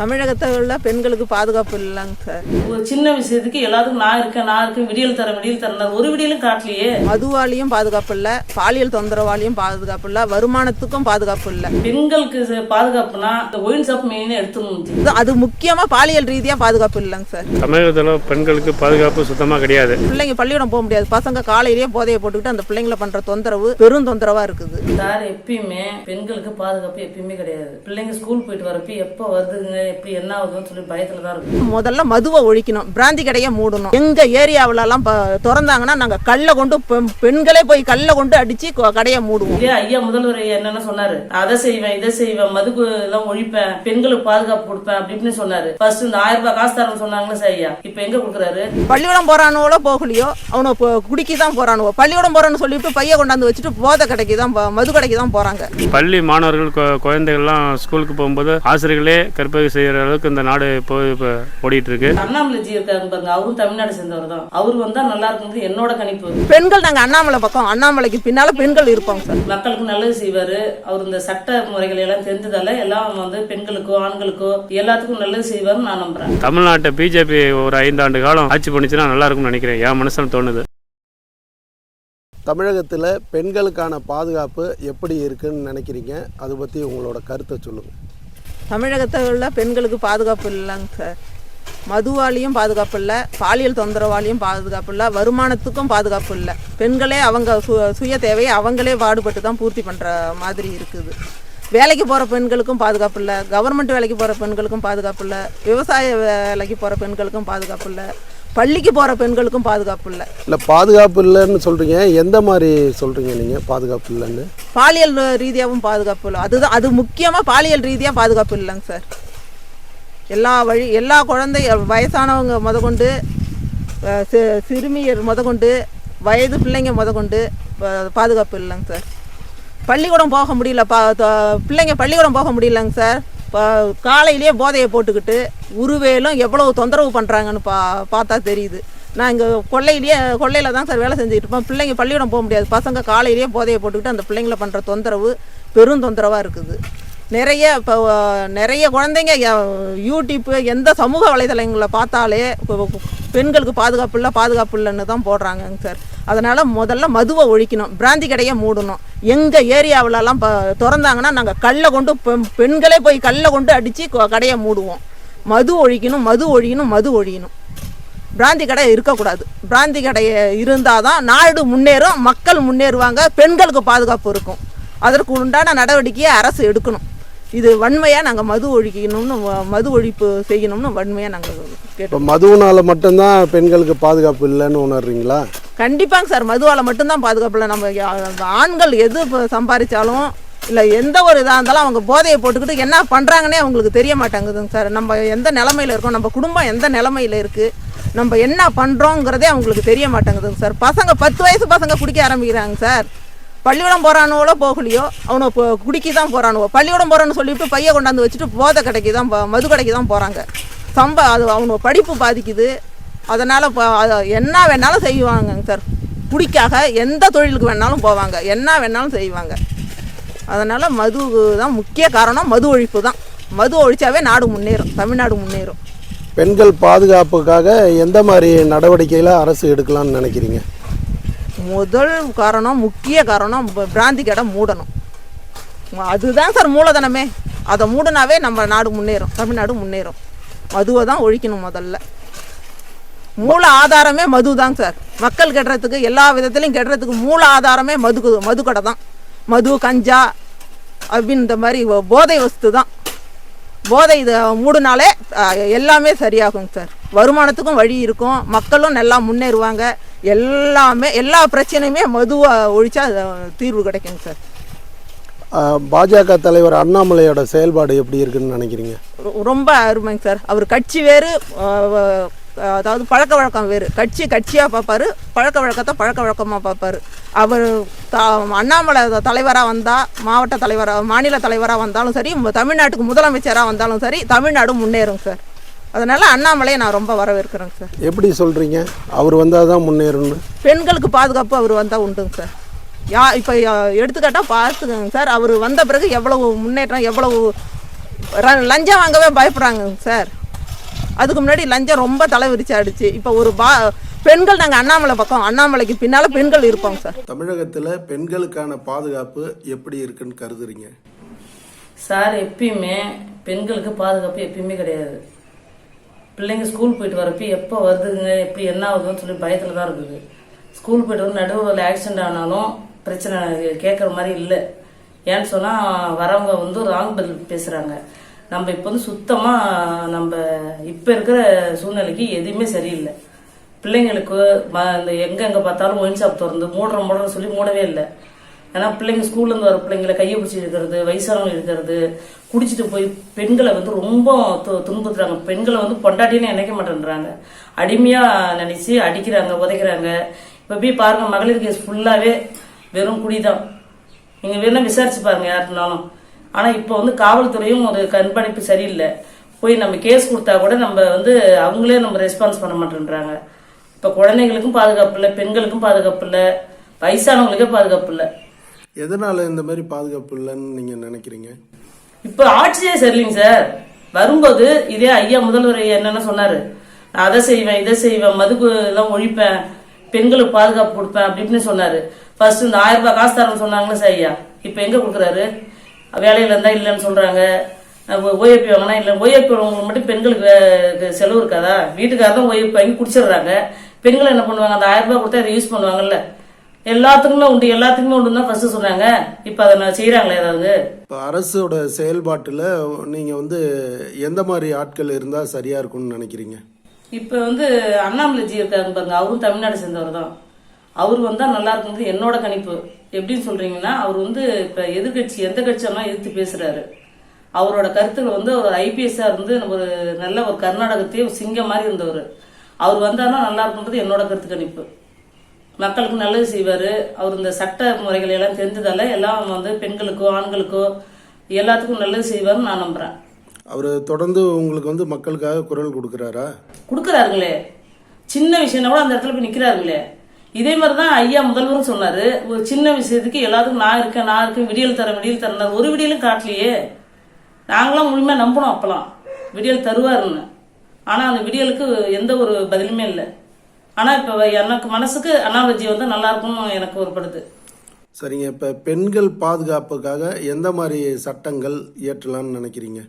தமிழகத்தில் பெண்களுக்கு பாதுகாப்பு இல்லைங்க சார். ஒரு சின்ன விஷயத்துக்கு எல்லாத்துக்கும் நான் இருக்கேன் நான் இருக்கேன் விடியல் தரேன் விடியல் தரேன் ஒரு விடியலும் காட்டலையே. மதுவாலையும் பாதுகாப்பு இல்லை பாலியல் தொந்தரவாலையும் பாதுகாப்பு இல்லை வருமானத்துக்கும் பாதுகாப்பு இல்லை. பெண்களுக்கு பாதுகாப்புனா இந்த ஒயின் ஷாப் மெயினே எடுத்துணும் அது முக்கியமாக பாலியல் ரீதியாக பாதுகாப்பு இல்லைங்க சார். தமிழகத்தில் பெண்களுக்கு பாதுகாப்பு சுத்தமாக கிடையாது. பிள்ளைங்க பள்ளிக்கூடம் போக முடியாது. பசங்க காலையிலேயே போதையை போட்டுக்கிட்டு அந்த பிள்ளைங்களை பண்ணுற தொந்தரவு பெரும் தொந்தரவாக இருக்குது. சார் எப்பயுமே பெண்களுக்கு பாதுகாப்பு எப்பயுமே கிடையாது. பிள்ளைங்க ஸ்கூல் போயிட்டு வரப்ப எப்போ வருதுங்க எப்படி என்ன ஆகுதுன்னு சொல்லி பயத்துல தான் இருக்கும் முதல்ல மதுவை ஒழிக்கணும் பிராந்தி கடையை மூடணும். எங்க ஏரியாவிலலாம் ப- திறந்தாங்கன்னா நாங்கள் கல்லை கொண்டு பெண்களே போய் கல்லை கொண்டு அடிச்சு கடையை மூடுவோம். இதே ஐயா முதல்வர் என்னென்ன சொன்னாரு? அதை செய்வேன் இதை செய்வேன் மதுக்கு எல்லாம் ஒழிப்பேன் பெண்களுக்கு பாதுகாப்பு கொடுப்பேன் அப்படின்னு சொன்னாரு. ஃபர்ஸ்ட் இந்த ஆயிரம் ரூபாய் காசு தரேன்னு சொன்னாங்களே சார் ஐயா. இப்போ எங்க கொடுக்குறாரு? பள்ளிக்கூடம் போறானுவோ போகலையோ அவனை குடிக்கி தான் போறானுவோ. பள்ளிக்கூடம் போறான்னு சொல்லிட்டு பைய கொண்டாந்து வச்சுட்டு போதை கடைக்கு தான் மது கடைக்கு தான் போறாங்க. பள்ளி மாணவர்கள் குழந்தைகள்லாம் ஸ்கூலுக்கு போகும்போது ஆசிரியர்களே கற்பனை செய்கிற அளவுக்கு இந்த நாடு இப்போ இப்போ ஓடிட்டு இருக்கு அண்ணாமலை ஜி இருக்காரு பாருங்க. அவரும் தமிழ்நாடு சேர்ந்தவர் தான் அவர் வந்தா நல்லா இருக்குங்கிறது என்னோட கணிப்பு. பெண்கள் நாங்க அண்ணாமலை பக்கம். அண்ணாமலைக்கு பின்னால பெண்கள் இருப்போம் சார். மக்களுக்கு நல்லது செய்வாரு. அவர் இந்த சட்ட முறைகளை எல்லாம் தெரிஞ்சதால எல்லாம் வந்து பெண்களுக்கோ ஆண்களுக்கோ எல்லாத்துக்கும் நல்லது செய்வாருன்னு நான் நம்புறேன். தமிழ்நாட்டை பிஜேபி ஒரு ஐந்தாண்டு காலம் ஆட்சி பண்ணிச்சுன்னா நல்லா இருக்கும்னு நினைக்கிறேன். என் மனசுல தோணுது. தமிழகத்தில் பெண்களுக்கான பாதுகாப்பு எப்படி இருக்குன்னு நினைக்கிறீங்க? அதை பற்றி உங்களோட கருத்தை சொல்லுங்கள் தமிழகத்தில் பெண்களுக்கு பாதுகாப்பு இல்லைங்க சார் மதுவாலையும் பாதுகாப்பு இல்லை பாலியல் தொந்தரவாலையும் பாதுகாப்பு இல்லை வருமானத்துக்கும் பாதுகாப்பு இல்லை. பெண்களே அவங்க சு சுய தேவையை அவங்களே பாடுபட்டு தான் பூர்த்தி பண்ணுற மாதிரி இருக்குது. வேலைக்கு போகிற பெண்களுக்கும் பாதுகாப்பு இல்லை கவர்மெண்ட் வேலைக்கு போகிற பெண்களுக்கும் பாதுகாப்பு இல்லை விவசாய வேலைக்கு போகிற பெண்களுக்கும் பாதுகாப்பு இல்லை பள்ளிக்கு போகிற பெண்களுக்கும் பாதுகாப்பு இல்லை. இல்லை பாதுகாப்பு இல்லைன்னு சொல்கிறீங்க எந்த மாதிரி சொல்கிறீங்க நீங்கள் பாதுகாப்பு இல்லைன்னு? பாலியல் ரீதியாகவும் பாதுகாப்பு இல்லை. அதுதான் அது முக்கியமாக பாலியல் ரீதியாக பாதுகாப்பு இல்லைங்க சார். எல்லா வழி எல்லா குழந்தை வயசானவங்க முதற்கொண்டு சிறுமியர் முதற்கொண்டு வயது பிள்ளைங்க முதற்கொண்டு ப- பாதுகாப்பு இல்லைங்க சார். பள்ளிக்கூடம் போக முடியல பா பிள்ளைங்க பள்ளிக்கூடம் போக முடியலங்க சார். இப்போ காலையிலேயே போதையை போட்டுக்கிட்டு உருவேலும் எவ்வளோ தொந்தரவு பண்ணுறாங்கன்னு பா பார்த்தா தெரியுது. நான் இங்கே கொள்ளையிலேயே கொள்ளையில் தான் சார் வேலை செஞ்சுட்டு இருப்போம் பிள்ளைங்க பள்ளியிடம் போக முடியாது. பசங்க காலையிலேயே போதையை போட்டுக்கிட்டு அந்த பிள்ளைங்கள பண்ணுற தொந்தரவு பெரும் தொந்தரவாக இருக்குது. நிறைய இப்போ நிறைய குழந்தைங்க யூடியூப்பு எந்த சமூக வலைதளங்களை பார்த்தாலே பெண்களுக்கு பாதுகாப்பு இல்லை பாதுகாப்பு இல்லைன்னு தான் போடுறாங்கங்க சார். அதனால் முதல்ல மதுவை ஒழிக்கணும். பிராந்தி கடையை மூடணும். எங்கள் ஏரியாவிலலாம் இப்போ திறந்தாங்கன்னா நாங்கள் கல்லை கொண்டு பெண்களே போய் கல்லை கொண்டு அடித்து கடையை மூடுவோம். மது ஒழிக்கணும் மது ஒழியணும் மது ஒழியணும். பிராந்தி கடை இருக்கக்கூடாது. பிராந்தி கடை இருந்தால் தான் நாடு முன்னேறும் மக்கள் முன்னேறுவாங்க பெண்களுக்கு பாதுகாப்பு இருக்கும். அதற்கு உண்டான நடவடிக்கையை அரசு எடுக்கணும். இது வன்மையாக நாங்கள் மது ஒழிக்கணும்னு மது ஒழிப்பு செய்யணும்னு வன்மையாக நாங்கள் கேட்டோம் மதுவினால் மட்டும்தான் பெண்களுக்கு பாதுகாப்பு இல்லைன்னு உணர்றீங்களா? கண்டிப்பாங்க சார். மதுவால் மட்டும்தான் பாதுகாப்பில் நம்ம ஆண்கள் எது இப்போ சம்பாதிச்சாலும் இல்லை எந்த ஒரு இதாக இருந்தாலும் அவங்க போதையை போட்டுக்கிட்டு என்ன பண்ணுறாங்கன்னே அவங்களுக்கு தெரிய மாட்டேங்குதுங்க சார். நம்ம எந்த நிலமையில இருக்கோம் நம்ம குடும்பம் எந்த நிலமையில் இருக்குது நம்ம என்ன பண்ணுறோங்கிறதே அவங்களுக்கு தெரிய மாட்டேங்குதுங்க சார். பசங்க பத்து வயசு பசங்க குடிக்க ஆரம்பிக்கிறாங்க சார். பள்ளிக்கூடம் போகிறானுவோ போகலையோ அவனை இப்போ குடிக்கி தான் போகிறானுவோ பள்ளிக்கூடம் போகிறான்னு சொல்லிவிட்டு பையன் கொண்டாந்து வச்சுட்டு போதை கடைக்கு தான் மது கடைக்கு தான் போகிறாங்க சம்ப அது அவனோட படிப்பு பாதிக்குது. அதனால் இப்போ என்ன வேணாலும் செய்வாங்கங்க சார். குடிக்காக எந்த தொழிலுக்கு வேணாலும் போவாங்க. என்ன வேணாலும் செய்வாங்க. அதனால் மது தான் முக்கிய காரணம். மது ஒழிப்பு தான். மது ஒழிச்சாவே நாடு முன்னேறும். தமிழ்நாடு முன்னேறும். பெண்கள் பாதுகாப்புக்காக எந்த மாதிரி நடவடிக்கைகளை அரசு எடுக்கலாம்னு நினைக்கிறீங்க? முதல் காரணம் முக்கிய காரணம் பிராந்தி கடை மூடணும். அதுதான் சார் மூலதனமே. அதை மூடினாவே நம்ம நாடு முன்னேறும். தமிழ்நாடு முன்னேறும். மதுவை தான் ஒழிக்கணும் முதல்ல. மூல ஆதாரமே மது தான் சார். மக்கள் கெடுறதுக்கு எல்லா விதத்துலையும் கெடுறதுக்கு மூல ஆதாரமே மது மது கடை தான். மது கஞ்சா அப்படின்னு இந்த மாதிரி போதை வஸ்து தான். போதை இதை மூடினாலே எல்லாமே சரியாகும் சார். வருமானத்துக்கும் வழி இருக்கும். மக்களும் நல்லா முன்னேறுவாங்க. எல்லாமே எல்லா பிரச்சனையுமே மதுவை ஒழிச்சா தீர்வு கிடைக்குங்க சார். பாஜக தலைவர் அண்ணாமலையோட செயல்பாடு எப்படி இருக்குன்னு நினைக்கிறீங்க? ரொம்ப அருமைங்க சார். அவர் கட்சி வேறு அதாவது பழக்க வழக்கம் வேறு. கட்சி கட்சியாக பார்ப்பாரு பழக்க வழக்கத்தை பழக்க வழக்கமாக பார்ப்பாரு. அவர் த அண்ணாமலை தலைவராக வந்தால் மாவட்ட தலைவராக மாநில தலைவராக வந்தாலும் சரி தமிழ்நாட்டுக்கு முதலமைச்சராக வந்தாலும் சரி தமிழ்நாடு முன்னேறும் சார். அதனால் அண்ணாமலையை நான் ரொம்ப வரவேற்கிறேங்க சார். எப்படி சொல்கிறீங்க அவர் வந்தால் தான் முன்னேறணும் பெண்களுக்கு பாதுகாப்பு அவர் வந்தால் உண்டுங்க சார். யா இப்போ எடுத்துக்காட்டாக பார்த்துக்கோங்க சார். அவர் வந்த பிறகு எவ்வளவு முன்னேற்றம் எவ்வளவு லஞ்சம் வாங்கவே பயப்படுறாங்க சார். அதுக்கு முன்னாடி லஞ்சம் ரொம்ப தலை விரிச்சாடுச்சு இப்போ ஒரு பா பெண்கள் நாங்கள் அண்ணாமலை பக்கம் அண்ணாமலைக்கு பின்னால் பெண்கள் இருப்போம் சார். தமிழகத்தில் பெண்களுக்கான பாதுகாப்பு எப்படி இருக்குன்னு கருதுறீங்க? சார் எப்பயுமே பெண்களுக்கு பாதுகாப்பு எப்பயுமே கிடையாது. பிள்ளைங்க ஸ்கூல் போயிட்டு வரப்ப எப்போ வருதுங்க எப்படி என்ன ஆகுதுன்னு சொல்லி பயத்தில் தான் இருக்குது. ஸ்கூல் போயிட்டு வந்து நடுவில் ஆக்சிடென்ட் ஆனாலும் பிரச்சனை கேட்குற மாதிரி இல்லை. ஏன்னு சொன்னால் வரவங்க வந்து ராங் பதில் பேசுகிறாங்க நம்ம இப்போ வந்து சுத்தமாக நம்ம இப்போ இருக்கிற சூழ்நிலைக்கு எதுவுமே சரியில்லை. பிள்ளைங்களுக்கு ம- இந்த எங்கெங்கே பார்த்தாலும் ஒயின் ஷாப் திறந்து மூடுற மூடுறன்னு சொல்லி மூடவே இல்லை. ஏன்னா பிள்ளைங்க ஸ்கூல்லேருந்து வர பிள்ளைங்களை கையை பிடிச்சி இருக்கிறது வயசானவங்க இருக்கிறது குடிச்சிட்டு போய் பெண்களை வந்து ரொம்ப து- துன்புறுத்துறாங்க. பெண்களை வந்து பொண்டாட்டின்னு நினைக்க மாட்டேன்றாங்க. அடிமையாக நினச்சி அடிக்கிறாங்க உதைக்கிறாங்க. இப்போ போய் பாருங்க மகளிர் கேஸ் ஃபுல்லாகவே வெறும் குடிதான். நீங்கள் வேணால் விசாரிச்சு பாருங்கள் யாருனாலும் ஆனா இப்போ வந்து காவல்துறையும் ஒரு கண்காணிப்பு சரியில்லை. போய் நம்ம கேஸ் கொடுத்தா கூட நம்ம வந்து அவங்களே நம்ம ரெஸ்பான்ஸ் பண்ண மாட்டேன்றாங்க. இப்போ குழந்தைங்களுக்கும் பாதுகாப்பு இல்லை பெண்களுக்கும் பாதுகாப்பு இல்லை வயசானவங்களுக்கே பாதுகாப்பு இல்லை. எதனால இந்த மாதிரி பாதுகாப்பு இல்லைன்னு நீங்கள் நினைக்கிறீங்க? இப்ப ஆட்சியே சரியில்லைங்க சார். வரும்போது இதே ஐயா முதல்வர் என்னென்ன சொன்னாரு. நான் அதை செய்வேன் இதை செய்வேன் மதுக்கு எல்லாம் ஒழிப்பேன் பெண்களுக்கு பாதுகாப்பு கொடுப்பேன் அப்படின்னு சொன்னாரு. ஃபர்ஸ்ட் இந்த ஆயிரம் ரூபாய் காசு தரேன்னு சொன்னாங்களே சார் ஐயா. இப்ப எங்க கொடுக்குறாரு? வேலையில இருந்தா இல்லைன்னு சொல்றாங்க. ஓஏபி வாங்கினா இல்லை. ஓஏபி வாங்குறவங்க மட்டும் பெண்களுக்கு செலவு இருக்காதா? வீட்டுக்காரர் தான் ஓஏபி வாங்கி குடிச்சிடுறாங்க. பெண்கள் என்ன பண்ணுவாங்க? அந்த ஆயிரம் ரூபாய் கொடுத்தா அதை யூஸ் பண்ணுவாங்கல்ல. எல்லாத்துக்குமே உண்டு. எல்லாத்துக்குமே உண்டு தான் ஃபர்ஸ்ட் சொன்னாங்க. இப்ப அதை நான் செய்யறாங்களே ஏதாவது? இப்போ அரசோட செயல்பாட்டில் நீங்கள் வந்து எந்த மாதிரி ஆட்கள் இருந்தால் சரியாக இருக்கும்னு நினைக்கிறீங்க? இப்போ வந்து அண்ணாமலைஜி இருக்காங்க பாருங்க. அவரும் தமிழ்நாடு சேர்ந்தவர் தான் அவர் வந்தா நல்லா இருக்குங்கிறது என்னோட கணிப்பு. எப்படின்னு சொல்றீங்கன்னா அவர் வந்து இப்ப எதிர்கட்சி எந்த கட்சியெல்லாம் எதிர்த்து பேசுறாரு? அவரோட கருத்துக்கள் வந்து அவர் ஐபிஎஸ்ஆ இருந்து ஒரு நல்ல ஒரு கர்நாடகத்தையே ஒரு சிங்கம் மாதிரி இருந்தவர். அவர் வந்தாருன்னா நல்லா இருக்குன்றது என்னோட கருத்து கணிப்பு. மக்களுக்கு நல்லது செய்வாரு. அவர் இந்த சட்ட முறைகள் எல்லாம் தெரிஞ்சதால எல்லாம் வந்து பெண்களுக்கோ ஆண்களுக்கோ எல்லாத்துக்கும் நல்லது செய்வாருன்னு நான் நம்புறேன். அவர் தொடர்ந்து உங்களுக்கு வந்து மக்களுக்காக குரல் கொடுக்குறாரா? கொடுக்குறாருங்களே. சின்ன விஷயம்னா கூட அந்த இடத்துல போய் நிக்கிறாருங்களே. இதே மாதிரி தான் ஐயா முதல்வரும் சொன்னாரு ஒரு சின்ன விஷயத்துக்கு எல்லாத்துக்கும் நான் இருக்கேன் நான் இருக்கேன் விடியல் தரேன் விடியல் தரேன் ஒரு விடியலும் காட்டலையே. நாங்களாம் முழுமையா நம்பணும் அப்பலாம் விடியல் தருவாருன்னு. ஆனா அந்த விடியலுக்கு எந்த ஒரு பதிலுமே இல்லை. ஆனா இப்ப எனக்கு மனசுக்கு அண்ணாமலஜி வந்து நல்லா இருக்கும்னு எனக்கு ஒரு படுது சரிங்க. இப்போ பெண்கள் பாதுகாப்புக்காக எந்த மாதிரி சட்டங்கள் இயற்றலாம்னு நினைக்கிறீங்க?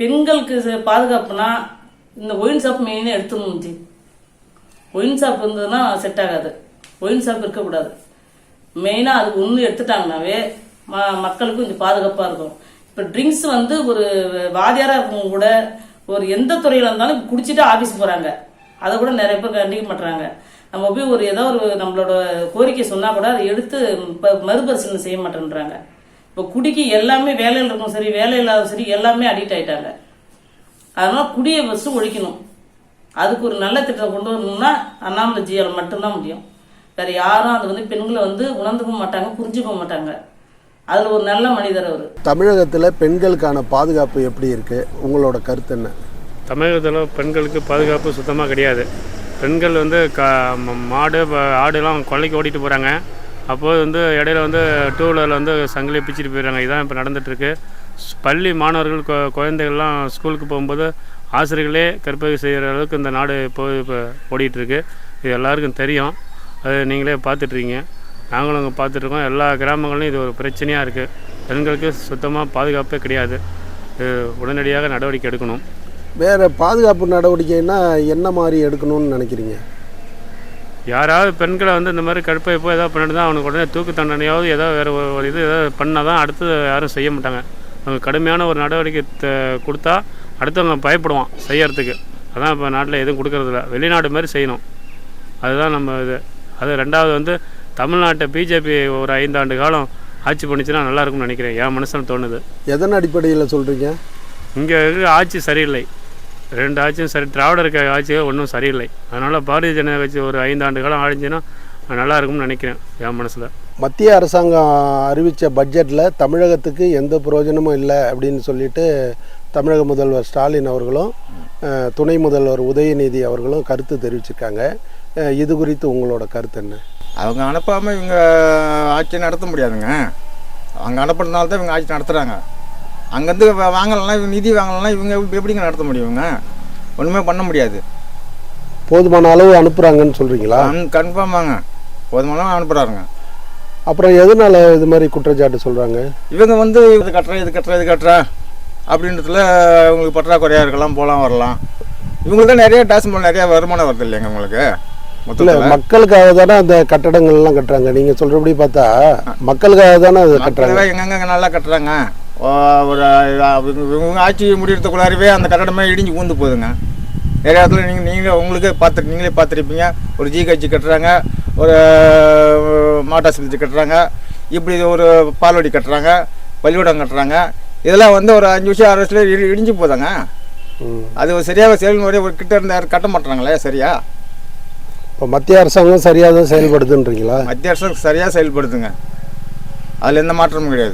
பெண்களுக்கு பாதுகாப்புனா இந்த ஒயின் ஷாப் மெயினாக ஜி. ஒயின் ஷாப் இருந்ததுன்னா செட் ஆகாது. ஒயின் ஷாப் இருக்கக்கூடாது. மெயினாக அதுக்கு ஒன்று எடுத்துட்டாங்கனாவே ம மக்களுக்கும் கொஞ்சம் பாதுகாப்பாக இருக்கும். இப்போ ட்ரிங்க்ஸ் வந்து ஒரு வாதியாராக இருக்கவங்க கூட ஒரு எந்த துறையில் இருந்தாலும் குடிச்சிட்டு ஆஃபீஸ் போகிறாங்க அதை கூட நிறைய பேர் கண்டிக்க மாட்டுறாங்க நம்ம போய் ஒரு ஏதோ ஒரு நம்மளோட கோரிக்கை சொன்னால் கூட அதை எடுத்து இப்போ மறுபரிசீலனை செய்ய மாட்டேன்றாங்க. இப்போ குடிக்கு எல்லாமே வேலையில் இருக்கும் சரி வேலை இல்லாத சரி எல்லாமே அடிக்ட் ஆயிட்டாங்க. அதனால் குடியை ஃபஸ்ட்டு ஒழிக்கணும். அதுக்கு ஒரு நல்ல திட்டம் கொண்டு வரணும்னா அண்ணாமலை ஜியால் மட்டும்தான் முடியும். வேற யாரும் அது வந்து பெண்களை வந்து உணர்ந்துக்க மாட்டாங்க புரிஞ்சுக்க மாட்டாங்க. அதுல ஒரு நல்ல மனிதர் அவர். தமிழகத்தில் பெண்களுக்கான பாதுகாப்பு எப்படி இருக்கு? உங்களோட கருத்து என்ன? தமிழகத்தில் பெண்களுக்கு பாதுகாப்பு சுத்தமாக கிடையாது. பெண்கள் வந்து க ம- மாடு ஆடுலாம் கொல்லைக்கு ஓட்டிட்டு போகிறாங்க அப்போது வந்து இடையில வந்து டூ வீலரில் வந்து சங்கிலி பிச்சுட்டு போயிடுறாங்க. இதான் இப்போ நடந்துகிட்ருக்கு பள்ளி மாணவர்கள் கொ- குழந்தைகள்லாம் ஸ்கூலுக்கு போகும்போது ஆசிரியர்களே கற்பனை செய்கிற அளவுக்கு இந்த நாடு இப்போ இப்போ ஓடிட்டுருக்கு. இது எல்லாருக்கும் தெரியும். அது நீங்களே பார்த்துட்ருக்கீங்க. நாங்களும் அங்கே பார்த்துட்ருக்கோம். எல்லா கிராமங்கள்லையும் இது ஒரு பிரச்சனையாக இருக்குது பெண்களுக்கு சுத்தமாக பாதுகாப்பே கிடையாது. இது உடனடியாக நடவடிக்கை எடுக்கணும். வேற பாதுகாப்பு நடவடிக்கைன்னா என்ன மாதிரி எடுக்கணும்னு நினைக்கிறீங்க? யாராவது பெண்களை வந்து இந்த மாதிரி கடுப்பை போய் ஏதாவது பண்ணிட்டு தான் அவனுக்கு உடனே தூக்கு தண்டனையாவது ஏதோ வேறு ஒரு இது ஏதாவது பண்ணால் தான் அடுத்து யாரும் செய்ய மாட்டாங்க. அவங்க கடுமையான ஒரு நடவடிக்கை கொடுத்தா அடுத்தவங்க பயப்படுவான் செய்யறதுக்கு. அதான் இப்போ நாட்டில் எதுவும் கொடுக்கறதில்ல. வெளிநாடு மாதிரி செய்யணும். அதுதான் நம்ம இது. அது ரெண்டாவது வந்து தமிழ்நாட்டை பிஜேபி ஒரு ஐந்தாண்டு காலம் ஆட்சி பண்ணிச்சுன்னா நல்லா இருக்கும்னு நினைக்கிறேன். என் மனசில் தோணுது. எதன் அடிப்படையில் சொல்கிறீங்க இங்கே ஆட்சி சரியில்லை. ரெண்டு ஆட்சியும் சரி திராவிடர் க- ஆட்சி ஒன்றும் சரியில்லை. அதனால் பாரதிய ஜனதா கட்சி ஒரு ஐந்தாண்டு காலம் ஆழிஞ்சுன்னா நல்லா இருக்கும்னு நினைக்கிறேன் என் மனசில். மத்திய அரசாங்கம் அறிவித்த பட்ஜெட்டில் தமிழகத்துக்கு எந்த பிரயோஜனமும் இல்லை அப்படின்னு சொல்லிட்டு தமிழக முதல்வர் ஸ்டாலின் அவர்களும் துணை முதல்வர் உதயநிதி அவர்களும் கருத்து தெரிவிச்சிருக்காங்க. இது குறித்து உங்களோட கருத்து என்ன? அவங்க அனுப்பாமல் இவங்க ஆட்சி நடத்த முடியாதுங்க. அவங்க அனுப்புறதுனால தான் இவங்க ஆட்சி நடத்துகிறாங்க அங்கேருந்து வாங்கலாம் இவங்க நிதி வாங்கலாம் இவங்க எப்படிங்க நடத்த முடியும் இவங்க? ஒன்றுமே பண்ண முடியாது. போதுமான அளவு அனுப்புகிறாங்கன்னு சொல்கிறீங்களா கன்ஃபார்மாங்க. போதுமான அனுப்புகிறாருங்க அப்புறம் எதனால இது மாதிரி குற்றச்சாட்டு சொல்கிறாங்க இவங்க வந்து இது கட்டுறேன் இது கட்டுறேன் இது கட்டுறேன் அப்படின்றதுல உங்களுக்கு பற்றாக்குறையாக இருக்கலாம் போகலாம் வரலாம். இவங்களுக்கு தான் நிறைய டாஸ் மூலம் நிறைய வருமானம் வருது இல்லைங்க உங்களுக்கு? இல்லை மக்களுக்காக தானே அந்த கட்டடங்கள்லாம் கட்டுறாங்க. நீங்கள் சொல்கிறபடி பார்த்தா மக்களுக்காக தானே அதை கட்டுறாங்க. எங்கெங்க நல்லா கட்டுறாங்க? ஒரு இவங்க- ஆட்சி முடியறதுக்குள்ளாரவே அந்த கட்டடமே இடிஞ்சு ஊந்து போகுதுங்க. நிறைய இடத்துல நீங்கள் நீங்களே உங்களுக்கே பார்த்து நீங்களே பார்த்துருப்பீங்க. ஒரு ஜிஹெச் கட்டுறாங்க. ஒரு மாட்டாஸ்பத்திரி கட்டுறாங்க. இப்படி ஒரு பால்வாடி கட்டுறாங்க பள்ளிக்கூடம் கட்டுறாங்க. இதெல்லாம் வந்து ஒரு அஞ்சு வருஷம் ஆறு வருஷத்துல இடி இடிஞ்சு போதாங்க. அது ஒரு சரியாக செயல்முறை ஒரு கிட்ட இருந்து யாரும் கட்ட மாட்டாங்களே சரியா? இப்போ மத்திய அரசாங்கம் சரியாக தான் செயல்படுதுன்றீங்களா? மத்திய அரசு சரியாக செயல்படுத்துங்க அதில் எந்த மாற்றமும் கிடையாது.